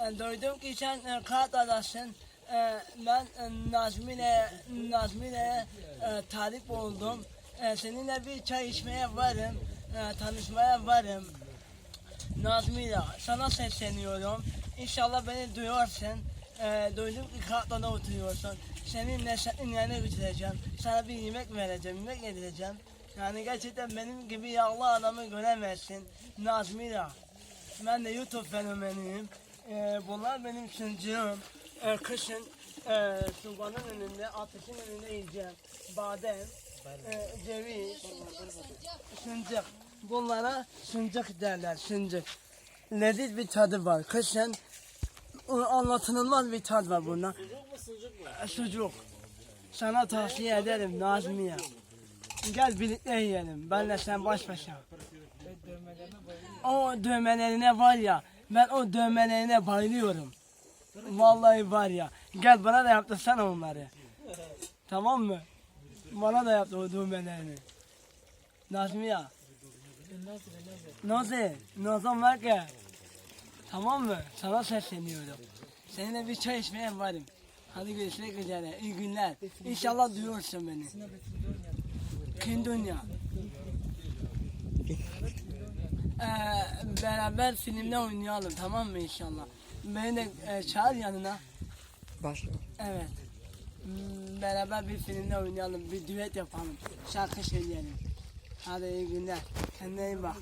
E, Duydum ki sen e, Katar'dasın. E, Ben e, Nazmi'yle Nazmi'yle e, talip oldum. Seninle bir çay içmeye varım. Tanışmaya varım. Nazmi'yle sana sesleniyorum. İnşallah beni duyuyorsun. E, duydum ki Katar'da oturuyorsun. Seninle senin yerine götüreceğim. Sana bir yemek vereceğim, yemek yedireceğim. Yani gerçekten benim gibi yağlı adamı göremezsin. Nazmi'yle. Ben de YouTube fenomeniyim. Ee, bunlar benim sunucum. Ee, kışın e, sobanın önünde, ateşin önünde yiyeceğim. Badem, e, ceviz, suncuk. Bunlara suncuk derler, suncuk. Leziz bir tadı var. Kışın e, anlatılmaz bir tat var bunda. E, Sucuk. Sana tavsiye ederim Nazmiye. Gel birlikte yiyelim. Benle sen baş başa. O dövmelerine var ya, ben o dövmelerine bayılıyorum. Vallahi var ya. Gel bana da yaptırsana onları. Tamam mı? Bana da yaptı o dövmelerini. Nazmiye. Nasıl? Nasıl var ki? Tamam mı? Sana sesleniyorum. Seninle bir çay içmeye varım. Hadi görüşmek üzere. İyi günler. İnşallah duyuyorsun beni. Kindunya. Ee, beraber filmde oynayalım tamam mı inşallah? Beni de e, çağır yanına. Başla. Evet. Hmm, Beraber bir filmde oynayalım, bir düet yapalım. Şarkı söyleyelim. Hadi iyi günler. Kendine iyi bak.